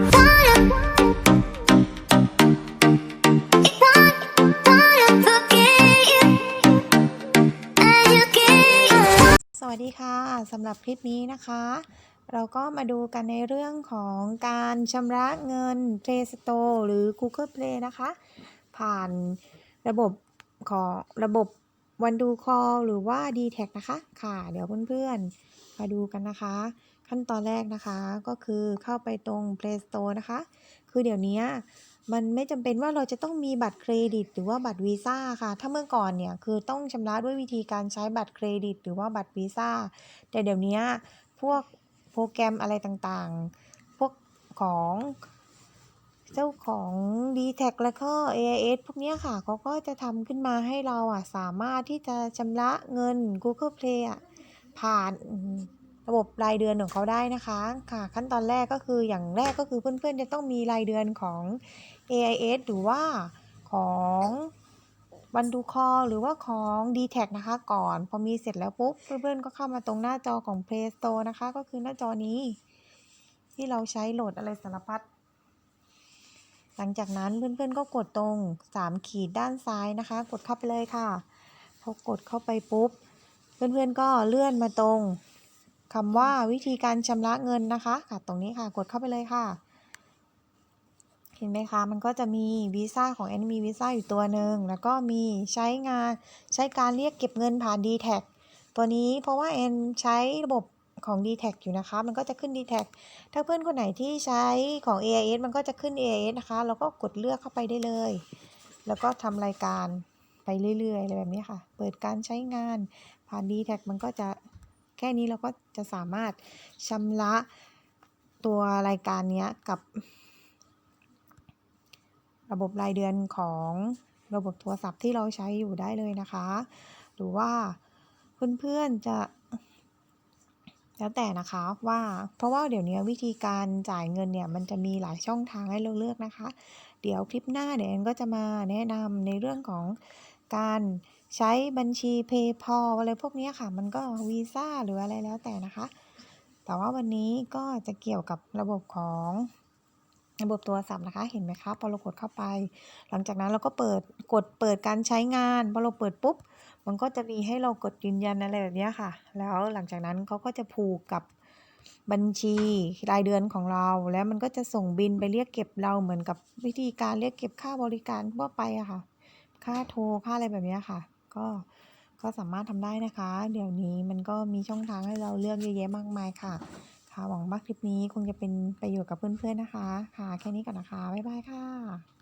สวัสดีค่ะสำหรับคลิปนี้นะคะ เราก็มาดูกันในเรื่องของการชำระเงิน Play Store หรือ Google Play นะคะ ผ่านระบบของระบบวันดูคอหรือว่า d t แทนะคะ ค่ะ เดี๋ยวเพื่อนๆ มาดูกันนะคะ ขั้นตอนแรกนะคะก็คือเข้าไปตรง Play Store นะคะ คือเดี๋ยวนี้มันไม่จำเป็นว่าเราจะต้องมีบัตรเครดิต หรือว่าบัตรวีซ่าค่ะ ถ้าเมื่อก่อนเนี่ยคือต้องชำระด้วยวิธีการใช้บัตรเครดิต หรือว่าบัตรวีซ่า แต่เดี๋ยวนี้พวกโปรแกรมอะไรต่างๆ พวกของเจ้าของ d t แทแล้วก็ AIS พวกนี้ค่ะเขาก็จะทำขึ้นมาให้เราอะสามารถที่จะชำระเงิน Google Play อะผ่าน ระบบรายเดือนของเขาได้นะคะค่ะ ขั้นตอนแรกก็คืออย่างแรกก็คือเพื่อนๆจะต้องมีรายเดือนของ AIS หรือว่าของวันดูคอหรือว่าของ d t แทนะคะก่อน พอมีเสร็จแล้วปุ๊บ เพื่อนๆ ก็เข้ามาตรงหน้าจอของ Play Store นะคะ ก็คือหน้าจอนี้ ที่เราใช้โหลดอะไรสารพัดหลังจากนั้นเพื่อนๆ ก็กดตรง 3 ขีดด้านซ้ายนะคะ กดเข้าไปเลยค่ะ พอกดเข้าไปปุ๊บ เพื่อนๆ ก็เลื่อนมาตรง คำว่าวิธีการชำระเงินนะคะค่ะตรงนี้ค่ะ กดเข้าไปเลยค่ะ เห็นไหมคะ มันก็จะมีวีซ่าของแอนมีวีซ่าอยู่ตัวหนึ่งแล้วก็มีใช้งานใช้การเรียกเก็บเงินผ่าน d t แทตัวนี้เพราะว่าแอนใช้ระบบของ d t แทอยู่นะคะ มันก็จะขึ้น d t แทถ้าเพื่อนคนไหนที่ใช้ของ AIS มันก็จะขึ้น AIS นะคะ แล้วก็กดเลือกเข้าไปได้เลย แล้วก็ทำรายการไปเรื่อยๆอะไรแบบนี้ค่ะ เปิดการใช้งานผ่าน d t แทมันก็จะ แค่นี้เราก็จะสามารถชำระตัวรายการนี้กับ ระบบรายเดือนของระบบโทรศัพท์ที่เราใช้อยู่ได้เลยนะคะ หรือว่าเพื่อนๆจะแล้วแต่นะคะว่าเพราะว่าเดี๋ยวนี้วิธีการจ่ายเงินเนี่ยมันจะมีหลายช่องทางให้เราเลือกนะคะ เดี๋ยวคลิปหน้าเดี๋ยวแอนก็จะมาแนะนำในเรื่องของ การใช้บัญชี PayPal อะไรพวกนี้ค่ะ มันก็วีซ่าหรืออะไรแล้วแต่นะคะ แต่ว่าวันนี้ก็จะเกี่ยวกับระบบของระบบโทรศัพท์นะคะ เห็นไหมคะพอเรากดเข้าไป หลังจากนั้นเราก็เปิดกดเปิดการใช้งานพอเราเปิดปุ๊บ มันก็จะมีให้เรากดยืนยันอะไรแบบนี้ค่ะ แล้วหลังจากนั้นเขาก็จะผูกกับบัญชีรายเดือนของเราแล้วมันก็จะส่งบินไปเรียกเก็บเราเหมือนกับวิธีการเรียกเก็บค่าบริการทั่วไปอะค่ะ ค่าโทรค่าอะไรแบบนี้ค่ะ ก็ก็สามารถทำได้นะคะ เดี๋ยวนี้มันก็มีช่องทางให้เราเลือกเยอะแยะมากมายค่ะ ค่ะหวังว่าคลิปนี้คงจะเป็นประโยชน์กับเพื่อนๆนะคะ ค่ะ แค่นี้ก่อนนะคะ บ๊ายบายค่ะ